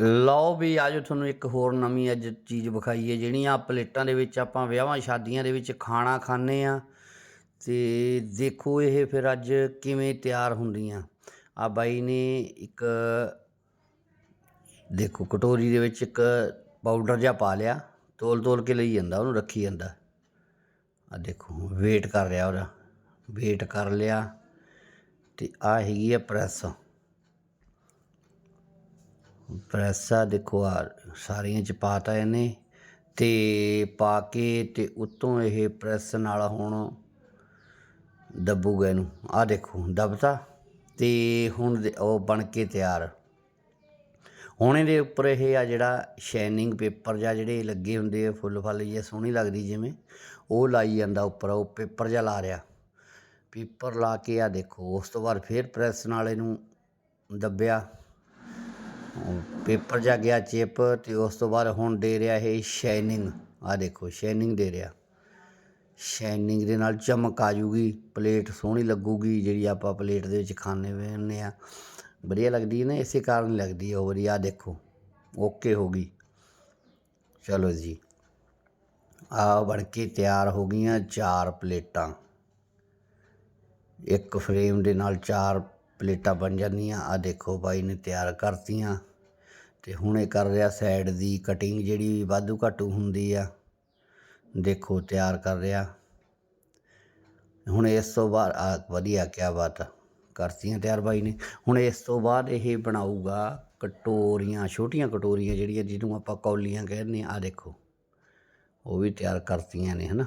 ਲਓ ਵੀ ਅੱਜ ਤੁਹਾਨੂੰ ਇੱਕ ਹੋਰ ਨਵੀਂ ਅੱਜ ਚੀਜ਼ ਵਿਖਾਈ ਹੈ, ਜਿਹੜੀਆਂ ਪਲੇਟਾਂ ਦੇ ਵਿੱਚ ਆਪਾਂ ਵਿਆਹਾਂ ਸ਼ਾਦੀਆਂ ਦੇ ਵਿੱਚ ਖਾਣਾ ਖਾਂਦੇ ਆ ਤੇ ਦੇਖੋ ਇਹ ਫਿਰ ਅੱਜ ਕਿਵੇਂ ਤਿਆਰ ਹੁੰਦੀਆਂ। ਆ ਬਾਈ ਨੇ ਇੱਕ, ਦੇਖੋ ਕਟੋਰੀ ਦੇ ਵਿੱਚ ਇੱਕ ਪਾਊਡਰ ਜਿਹਾ ਪਾ ਲਿਆ। ਤੋਲ ਤੋਲ ਕੇ ਲਈ ਜਾਂਦਾ, ਉਹਨੂੰ ਰੱਖੀ ਜਾਂਦਾ। ਆ ਦੇਖੋ, ਵੇਟ ਕਰ ਰਿਹਾ ਉਹਦਾ। ਵੇਟ ਕਰ ਲਿਆ। ਤੇ ਆ ਹੈਗੀ ਆ ਪ੍ਰੈਸ। ਪ੍ਰੈਸ ਆ ਦੇਖੋ ਆ ਸਾਰੀਆਂ ਚ ਪਾਤਾ ਇਹਨੇ ਤੇ ਪਾ ਕੇ ਤੇ ਉਤੋਂ ਇਹ ਪ੍ਰੈਸ ਨਾਲ ਹੁਣ ਦੱਬੂਗਾ ਇਹਨੂੰ। ਆ ਦੇਖੋ, ਦਬਤਾ ਤੇ ਹੁਣ ਉਹ ਬਣ ਕੇ ਤਿਆਰ। ਹੁਣ ਇਹਦੇ ਉੱਪਰ ਇਹ ਆ ਜਿਹੜਾ ਸ਼ਾਈਨਿੰਗ ਪੇਪਰ ਜਾਂ ਜਿਹੜੇ ਲੱਗੇ ਹੁੰਦੇ ਆ ਫੁੱਲ ਫਲ ਜਿਹੀ, ਸੋਹਣੀ ਲੱਗਦੀ ਜਿਵੇਂ, ਉਹ ਲਾਈ ਜਾਂਦਾ ਉੱਪਰ, ਉਹ ਪੇਪਰ ਜਿਹਾ ਲਾ ਰਿਹਾ। ਪੇਪਰ ਲਾ ਕੇ ਆ ਦੇਖੋ, ਉਸ ਤੋਂ ਬਾਅਦ ਫਿਰ ਪ੍ਰੈਸ ਨਾਲ ਇਹਨੂੰ ਦੱਬਿਆ। ਪੇਪਰ ਜਾ ਗਿਆ ਚਿਪ ਤੇ ਉਸ ਤੋਂ ਬਾਅਦ ਹੁਣ ਦੇ ਰਿਹਾ ਇਹ ਸ਼ਾਈਨਿੰਗ ਆ ਦੇਖੋ ਸ਼ਾਈਨਿੰਗ ਦੇ ਰਿਹਾ। ਸ਼ਾਈਨਿੰਗ ਦੇ ਨਾਲ ਚਮਕ ਆ ਜੂਗੀ, ਪਲੇਟ ਸੋਹਣੀ ਲੱਗੂਗੀ, ਜਿਹੜੀ ਆਪਾਂ ਪਲੇਟ ਦੇ ਵਿੱਚ ਖਾਣੇ ਵੇਨੇ ਆ ਵਧੀਆ ਲੱਗਦੀ ਹੈ ਨਾ, ਇਸੇ ਕਾਰਨ ਲੱਗਦੀ ਹੈ ਉਹ ਵਧੀਆ ਦੇਖੋ, ਓਕੇ ਹੋ ਗਈ। ਚਲੋ ਜੀ। ਆ ਬਣ ਕੇ ਤਿਆਰ ਹੋ ਗਈਆਂ ਚਾਰ ਪਲੇਟਾਂ। ਇੱਕ ਫਰੇਮ ਦੇ ਨਾਲ ਚਾਰ ਪਲੇਟਾਂ ਬਣ ਜਾਂਦੀਆਂ। ਆ ਦੇਖੋ, ਬਾਈ ਨੇ ਤਿਆਰ ਕਰਤੀਆਂ। ਤੇ ਹੁਣ ਇਹ ਕਰ ਰਿਹਾ ਸਾਈਡ ਦੀ ਕਟਿੰਗ ਜਿਹੜੀ ਵਾਧੂ ਘਾਟੂ ਹੁੰਦੀ ਆ, ਦੇਖੋ ਤਿਆਰ ਕਰ ਰਿਹਾ। ਹੁਣ ਇਸ ਤੋਂ ਬਾਅਦ ਆ ਵਧੀਆ ਕਿਆ ਬਾਤ ਕਰਤੀਆਂ ਤਿਆਰ ਬਾਈ ਨੇ। ਹੁਣ ਇਸ ਤੋਂ ਬਾਅਦ ਇਹ ਬਣਾਊਗਾ ਕਟੋਰੀਆਂ, ਛੋਟੀਆਂ ਕਟੋਰੀਆਂ ਜਿਹੜੀਆਂ ਜਿਹਨੂੰ ਆਪਾਂ ਕੌਲੀਆਂ ਕਹਿੰਦੇ ਆ ਦੇਖੋ। ਉਹ ਵੀ ਤਿਆਰ ਕਰਤੀਆਂ ਨੇ, ਹਨਾ।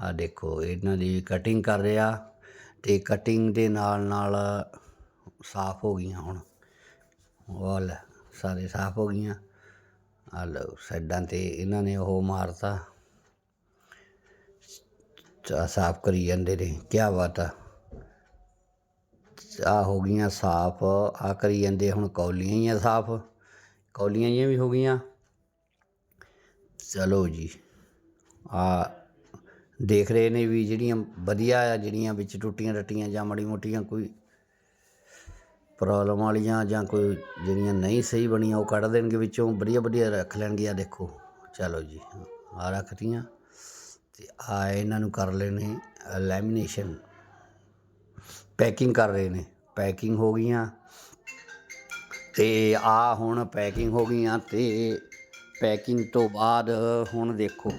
ਆ ਦੇਖੋ, ਇਹਨਾਂ ਦੀ ਕਟਿੰਗ ਕਰ ਰਿਹਾ ਤੇ ਕਟਿੰਗ ਦੇ ਨਾਲ ਨਾਲ ਸਾਫ਼ ਹੋ ਗਈਆਂ ਹੁਣ। ਉਹ ਲੈ। ਸਾਰੇ ਸਾਫ਼ ਹੋ ਗਈਆਂ। ਆ ਲਓ, ਸਾਈਡਾਂ ਤੇ ਇਹਨਾਂ ਨੇ ਉਹ ਮਾਰਤਾ। ਚਾ, ਸਾਫ਼ ਕਰੀ ਜਾਂਦੇ ਨੇ ਕੀ ਬਾਤ ਆ। ਆ ਹੋ ਗਈਆਂ ਸਾਫ਼ ਆ ਕਰੀ ਜਾਂਦੇ ਹੁਣ ਕੌਲੀਆਂ ਹੀ ਆ ਸਾਫ਼। ਕੌਲੀਆਂ ਜਿਹੀਆਂ ਵੀ ਹੋ ਗਈਆਂ। ਚਲੋ ਜੀ ਆ ਦੇਖ ਰਹੇ ਨੇ ਵੀ ਜਿਹੜੀਆਂ ਵਧੀਆ ਆ, ਜਿਹੜੀਆਂ ਵਿੱਚ ਟੁੱਟੀਆਂ ਟੱਟੀਆਂ ਜਾਂ ਮਾੜੀ ਮੋਟੀਆਂ ਕੋਈ ਪ੍ਰੋਬਲਮ ਵਾਲੀਆਂ ਜਾਂ ਕੋਈ ਜਿਹੜੀਆਂ ਨਹੀਂ ਸਹੀ ਬਣੀਆਂ, ਉਹ ਕੱਢ ਦੇਣਗੇ ਵਿੱਚੋਂ। ਵਧੀਆ ਵਧੀਆ ਰੱਖ ਲੈਣਗੇ। ਆ ਦੇਖੋ, ਚਲੋ ਜੀ ਆ ਰੱਖਤੀਆਂ ਤੇ ਆ ਇਹਨਾਂ ਨੂੰ ਕਰ ਲੈਣੇ ਲੈਮੀਨੇਸ਼ਨ ਪੈਕਿੰਗ ਕਰ ਰਹੇ ਨੇ। ਪੈਕਿੰਗ ਹੋ ਗਈਆਂ ਤੇ ਆ ਹੁਣ ਪੈਕਿੰਗ ਹੋ ਗਈਆਂ ਤੇ ਪੈਕਿੰਗ ਤੋਂ ਬਾਅਦ ਹੁਣ ਦੇਖੋ।